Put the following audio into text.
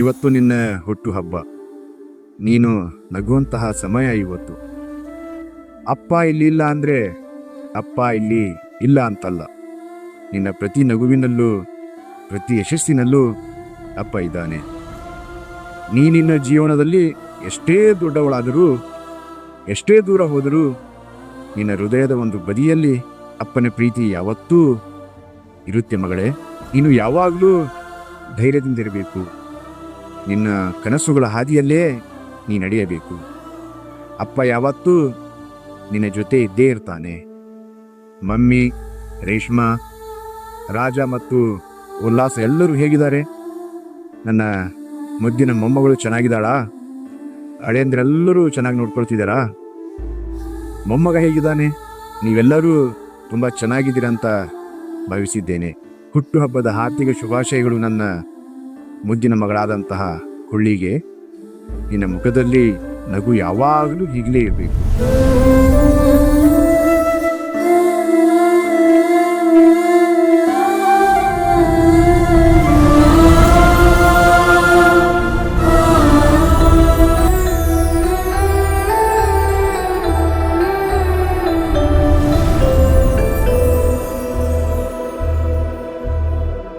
ಇವತ್ತು ನಿನ್ನ ಹುಟ್ಟುಹಬ್ಬ. ನೀನು ನಗುವಂತಹ ಸಮಯ ಇವತ್ತು. ಅಪ್ಪ ಇಲ್ಲಿ ಇಲ್ಲ ಅಂದರೆ ಅಪ್ಪ ಇಲ್ಲಿ ಇಲ್ಲ ಅಂತಲ್ಲ. ನಿನ್ನ ಪ್ರತಿ ನಗುವಿನಲ್ಲೂ, ಪ್ರತಿ ಯಶಸ್ಸಿನಲ್ಲೂ ಅಪ್ಪ ಇದ್ದಾನೆ. ನೀ ನಿನ್ನ ಜೀವನದಲ್ಲಿ ಎಷ್ಟೇ ದೊಡ್ಡವಳಾದರೂ, ಎಷ್ಟೇ ದೂರ ಹೋದರೂ, ನಿನ್ನ ಹೃದಯದ ಒಂದು ಬದಿಯಲ್ಲಿ ಅಪ್ಪನ ಪ್ರೀತಿ ಯಾವತ್ತೂ ಇರುತ್ತೆ ಮಗಳೇ. ನೀನು ಯಾವಾಗಲೂ ಧೈರ್ಯದಿಂದಿರಬೇಕು ನಿನ್ನ ಕನಸುಗಳ ಹಾದಿಯಲ್ಲೇ ನೀ ನಡೆಯಬೇಕು. ಅಪ್ಪ ಯಾವತ್ತೂ ನಿನ್ನ ಜೊತೆ ಇದ್ದೇ ಇರ್ತಾನೆ. ಮಮ್ಮಿ, ರೇಷ್ಮಾ, ರಾಜ ಮತ್ತು ಉಲ್ಲಾಸ ಎಲ್ಲರೂ ಹೇಗಿದ್ದಾರೆ? ನನ್ನ ಮುದ್ದಿನ ಮೊಮ್ಮಗಳು ಚೆನ್ನಾಗಿದ್ದಾಳಾ? ಹಳೆಯಂದ್ರೆಲ್ಲರೂ ಚೆನ್ನಾಗಿ ನೋಡ್ಕೊಳ್ತಿದ್ದಾರಾ? ಮೊಮ್ಮಗ ಹೇಗಿದ್ದಾನೆ? ನೀವೆಲ್ಲರೂ ತುಂಬ ಚೆನ್ನಾಗಿದ್ದೀರಂತ ಭಾವಿಸಿದ್ದೇನೆ. ಹುಟ್ಟುಹಬ್ಬದ ಹಾರ್ದಿಕ ಶುಭಾಶಯಗಳು ನನ್ನ ಮುದ್ದಿನ ಮಗಳಾದಂತಹ ಕೊಳ್ಳಿಗೆ ನಿನ್ನ ಮುಖದಲ್ಲಿ ನಗು ಯಾವಾಗಲೂ ಹೀಗಲೇ ಇರಬೇಕು.